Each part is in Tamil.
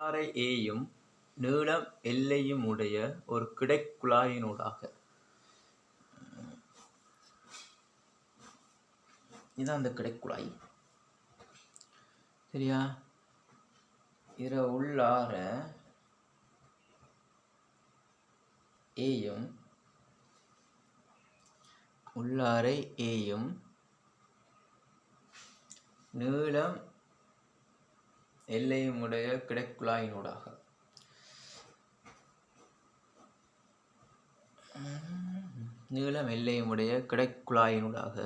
உள்ளாரை ஏயும் நீளம் எல்லையும் உடைய ஒரு கிடைக்குழாயினூடாக இதான் அந்த கிடைக்குழாய் சரியா? இதில் உள்ளார ஏயும் உள்ளாரை ஏயும் நீளம் எல்லையுமுடைய கிடைக்குழாயினூடாக நீளம் எல்லையுமுடைய கிடைக்குழாயினூடாக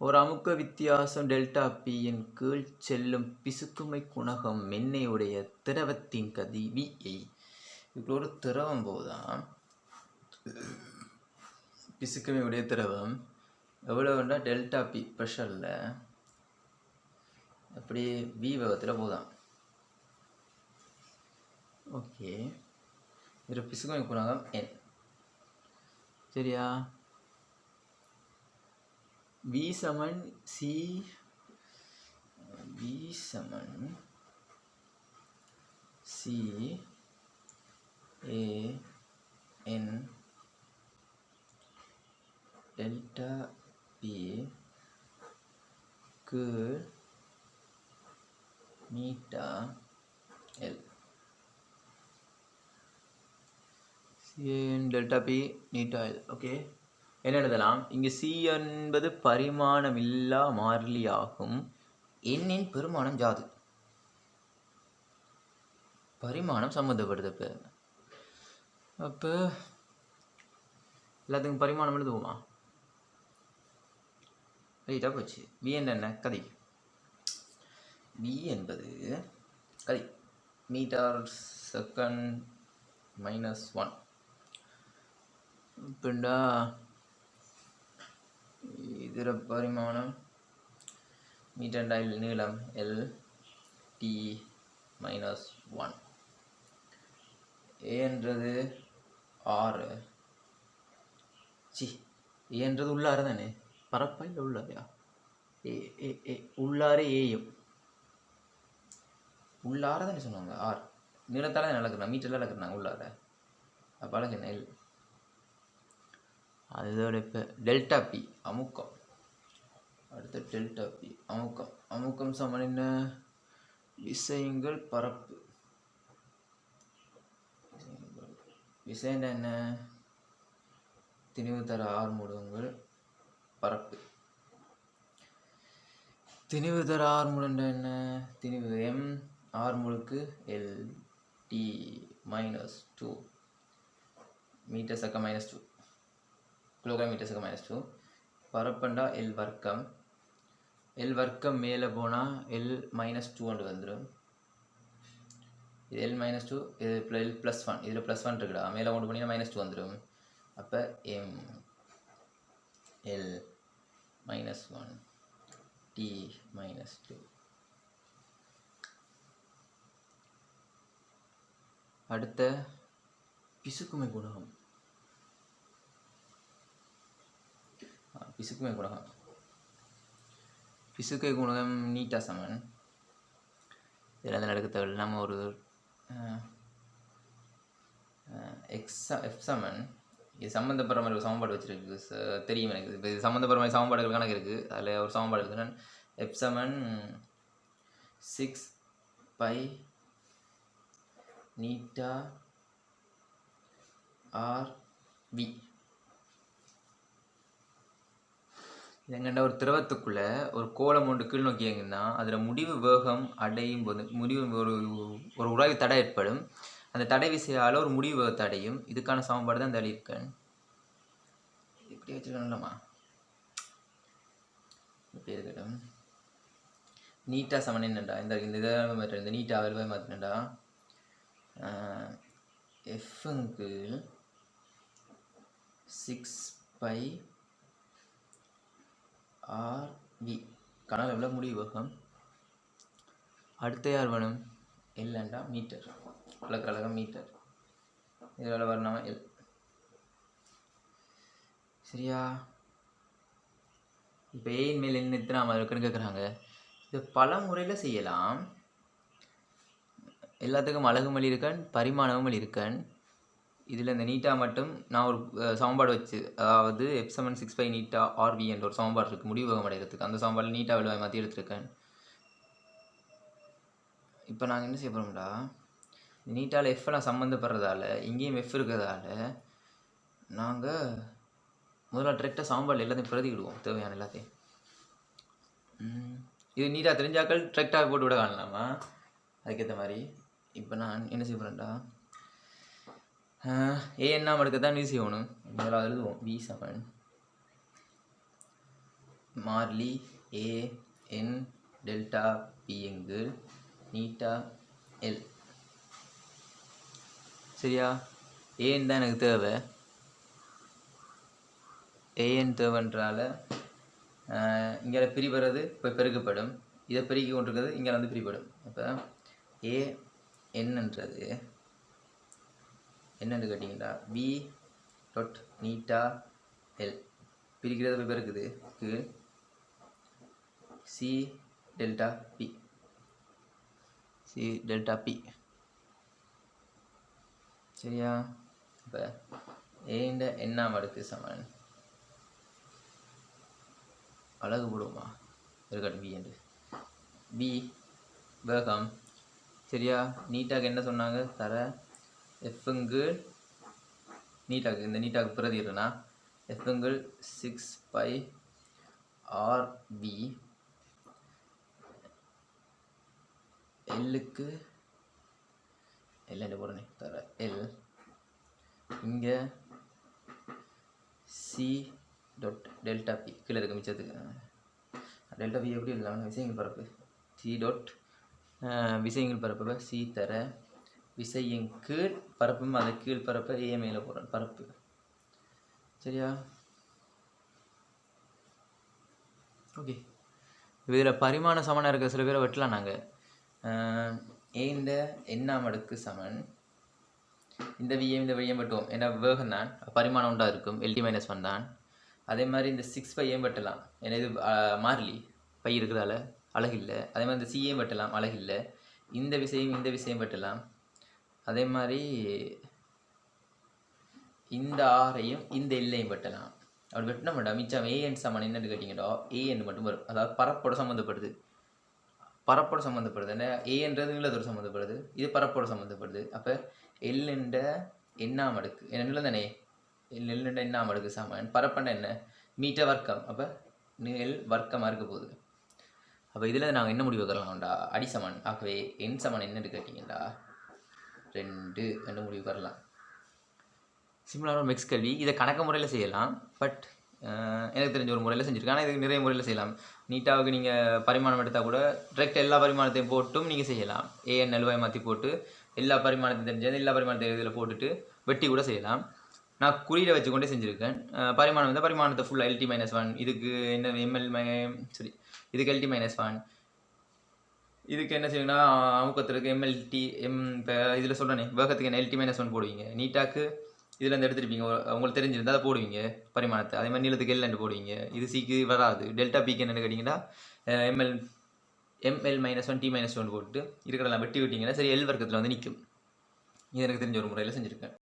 ஒரு அமுக்க வித்தியாசம் டெல்டா பியின் கீழ் செல்லும் பிசுக்குமை குணகம் மென்னையுடைய திரவத்தின் கதி விஐ இப்படி ஒரு திரவம் போதான் பிசுக்குமை உடைய திரவம் எவ்வளோண்டா டெல்டா பி ப்ரெஷரில் அப்படியே வி வேகத்தில் போதான் ஓகே இதில் பிசுக்குமை குணகம் என் சரியா வி சமன் C V Saman C A N delta P கீழ் eta L delta P eta L okay என்ன எழுதலாம்? இங்கு சி என்பது பரிமாணமில்லா மாறிலியாகும் எண்ணின் பெருமானம் ஜாது. பரிமாணம் சம்மந்தப்படுது இப்போ அப்போ எல்லாத்துக்கும் பரிமாணம் எழுதுவோமா? ரைட்டாக போச்சு. வி என்ன? கதை. வி என்பது கதை. மீட்டர் செகண்ட் மைனஸ் ஒன் பிண்டா இதர பரிமாணம் மீட்டர் டைல் நீளம் எல் டி மைனஸ் ஒன் ஏன்றது ஆறு. சி ஏன்றது உள்ளார தானே? பரப்பா இல்லை ஏ ஏ உள்ளாரே ஏயும் உள்ளார தானே சொன்னாங்க? ஆர் நீளத்தால நடக்கிறேன் மீட்டரில் நடக்கிறாங்க உள்ளார அப்போ அழகு நெல் அதோட இப்போ டெல்டா பி அமுக்கம். அடுத்து டெல்டா பி அமுக்கம். அமுக்கம் சமன் என்ன? விசயங்கள் பரப்பு. விசயம் என்ன திணிவு தர ஆறுமுகங்கள் பரப்பு. திணிவு தர ஆறுமுடன் என்ன திணிவு M ஆறுமுழுக்கு L T minus two metre சக்க minus two kilogram minus two பரப்பண்டா L வர்க்கம். எல் வர்க்கம் மேலே போனால் எல் மைனஸ் டூ ஒன்று வந்துடும் இது எல் மைனஸ் டூ இது எல் ப்ளஸ் ஒன் இதில் ப்ளஸ் ஒன் இருக்குடா. மேலே கொண்டு போனீங்கன்னா மைனஸ் டூ வந்துடும் அப்போ M L minus one T minus two அடுத்த பிசுக்குமை குணகம். பிசுக்குமே பிசுக்குமை குணகம் பிசுக்கை குணகம் நீட்டா சமன் இதில் அந்த நடக்க இல்லாமல் நம்ம ஒரு எக்ஸ் எஃப் சமன் இது சம்மந்தப்படுற மாதிரி ஒரு சமன்பாடு வச்சுருக்கு தெரியும் எனக்கு இப்போ இது சம்மந்தப்படுற மாதிரி சமன்பாடுகள் கணக்கு இருக்குது அதில் ஒரு சமன்பாடு இருக்குது எஃப் சமன் six pi eta R V எங்கண்ட ஒரு திரவத்துக்குள்ளே ஒரு கோலம் ஒன்று கீழ் நோக்கி எங்கன்னா அதில் முடிவு வேகம் அடையும் போது முடிவு ஒரு ஒரு உராய்வு தடை ஏற்படும். அந்த தடை விசையால் ஒரு முடிவு வேகத்தை அடையும். இதுக்கான சமன்பாடு தான் இந்த இப்படி வச்சுக்கணும்லம்மா இப்படி இருக்கட்டும். நீட்டாக சமன் என்னடா இந்த இந்த இதை மாற்ற இந்த நீட்டாக வருவே மாற்றினடா எஃப்ங்கு சிக்ஸ் பை ஆர் வி கனல் எவ்வளோ முடிவு அடுத்த யார் வேணும்? எல்லண்டா மீட்டர் அழகு மீட்டர் இதில் வரணும்? எல் சரியா? இப்போ ஏன் மேல் என்ன எத்தனை இருக்குன்னு கேட்குறாங்க இது பல முறையில் செய்யலாம். எல்லாத்துக்கும் அழகுமல் இருக்கன் பரிமாணமும் இருக்கன். இதில் இந்த நீட்டா மட்டும் நான் ஒரு சமன்பாடு வச்சு அதாவது F seven six five eta R V என்ற ஒரு சமன்பாடு இருக்குது முடிவுகம் அடைகிறதுக்கு அந்த சமன்பாடில் நீட்டா விளைவை மாற்றி எடுத்திருக்கேன். இப்போ நாங்கள் என்ன செய்ய போகிறோம்டா நீட்டால் எஃப்லாம் சம்மந்தப்படுறதால இங்கேயும் எஃப் இருக்கிறதால நாங்கள் முதல்ல டிரெக்டாக சாம்பார் எல்லாத்தையும் பிரதிக்கிடுவோம் தேவையான எல்லாத்தையும். இது நீட்டாக தெரிஞ்சாக்கள் டிரெக்டாக போட்டு விட காணலாமா? அதுக்கேற்ற மாதிரி. இப்போ நான் என்ன செய்ய போகிறேன்டா ஏ என்ன மடுக்க தான் வி செய்யணும் முதலாவது எழுதுவோம். வி செவன் மார்லி ஏ என் டெல்டா பிஎங்கு நீட்டா எல் சரியா? ஏன் தான் எனக்கு தேவை. ஏஎன் தேவைன்றால இங்கே பிரிபடுறது இப்போ பெருக்கப்படும். இதை பெருக்கி கொண்டிருக்கிறது இங்கே வந்து பிரிபடும். அப்போ ஏ என்னன்றது என்னன்னு கேட்டிங்கன்னா பி டொட் நீட்டா எல் பிரிக்கிறது போய் பெருக்குது. C delta P C delta P சரியா? இப்போ ஏண்ட எண்ணாம் அடுக்கு சமன். அழகு போடுவோமா? இருக்கட்டும் பி என்று. பி வேகம் சரியா? நீட்டாக என்ன சொன்னாங்க? தர எஃப்ங்கு நீட்டாக்கு இந்த நீட்டாக்கு பிரதிடுறேன்னா எஃப்ங்கு சிக்ஸ் பை ஆர்பி எல்லுக்கு எல் என்ன போடுறேனே? தர எல் இங்கே சி டாட் டெல்டா பி கீழே இருக்க மிச்சத்துக்கு டெல்டா பி எப்படி இல்லாமல் விசைங்கள் பரப்பு. சி டாட் விசைங்கள் பரப்பு. சி தர விசையின் கீழ் பரப்பும் அதை கீழ் பரப்ப ஏ மேலே பரப்பு. சரியா? ஓகே இதில் பரிமாண சமனாக இருக்க சில பேரை வெட்டலாம் நாங்கள் இந்த எண்ணாம் அடுக்கு சமன். இந்த விஎம் இந்த விஎம் வெட்டுவோம். ஏன்னா வேகம் தான். பரிமாணம் உண்டாக இருக்கும். எல்டி மைனஸ் ஒன் தான். அதே மாதிரி இந்த சிக்ஸ் பையும் வெட்டலாம். ஏன்னா இது மாறிலி. பை இருக்கிறதால அழகில்லை அதே மாதிரி இந்த சிஏம் வெட்டலாம். அழகில்லை இந்த விசையும் இந்த விஷயம் வெட்டலாம். அதே மாதிரி இந்த ஆறையும் இந்த எல்லையும் வெட்டலாம். அப்படி வெட்டின மாட்டோம் மிச்சம் ஏஎன் சமன் என்னன்னு கேட்டிங்கடா? ஏஎன் மட்டும் வரும். அதாவது பரப்போட சம்மந்தப்படுது. பரப்போட சம்மந்தப்படுது. என்ன? ஏன்றது நீளத்தோட சம்மந்தப்படுது. இது பரப்போட சம்மந்தப்படுது. அப்போ எல்லுண்ட எண்ணாம் அடுக்கு. என்ன நீளம் தானே? நெல்லுண்ட எண்ணாம் அடுக்கு சமன். பரப்பண்ட என்ன? மீட்டர் வர்க்கம். அப்போ நெல் வர்க்கமாக இருக்க போகுது. அப்போ இதில் நாங்கள் என்ன முடிவு அடி அடிசமன் ஆகவே எண் சமன் என்னன்னு கேட்டிங்கடா? ரெண்டு என்று முடிவு வரலாம் சிம்பிளான ஒரு மிக்ஸ் கல்வி. இதை கணக்கு முறையில் செய்யலாம். பட் எனக்கு தெரிஞ்ச ஒரு முறையில் செஞ்சுருக்கேன். ஆனால் இதுக்கு நிறைய முறையில் செய்யலாம். நீட்டாவுக்கு நீங்கள் பரிமாணம் எடுத்தால் கூட டிரெக்ட் எல்லா பரிமாணத்தையும் போட்டும் நீங்கள் செய்யலாம். ஏஎன் நெல்வாய் மாற்றி போட்டு எல்லா பரிமாணத்தையும் தெரிஞ்சது எல்லா பரிமாணத்தையும் இதில் போட்டுட்டு வெட்டி கூட செய்யலாம். நான் குறியீடை வச்சுக்கொண்டே செஞ்சுருக்கேன். பரிமாணம் வந்து பரிமாணத்தை ஃபுல்லாக எல்டி மைனஸ் ஒன் இதுக்கு என்ன எம்எல் சரி இதுக்கு எல்டி மைனஸ் ஒன் இதுக்கு என்ன செய்யுங்கன்னா அமுக்கத்திற்கு எம்எல்டி எம் இப்போ இதில் சொல்கிறேனே வேகத்துக்கு என்ன எல்டி மைனஸ் ஒன் போடுவீங்க. நீட்டாக்கு இதில் இருந்து எடுத்துருப்பீங்க. உங்களுக்கு தெரிஞ்சிருந்தால் அதை போடுவீங்க. பரிமாணத்தை. அதே மாதிரி நீளத்துக்கு எல் ரெண்டு போடுவீங்க. இது சிக்கு வராது. டெல்டா பிக்கு என்னென்னு கேட்டிங்கன்னா M L M L minus one T minus one போட்டு இருக்கிறதெல்லாம் வெட்டி விட்டிங்கன்னா சரி எல் வர்க்கத்தில் வந்து நிற்கும் இது எனக்கு தெரிஞ்ச ஒரு முறையில் செஞ்சுருக்கேன்.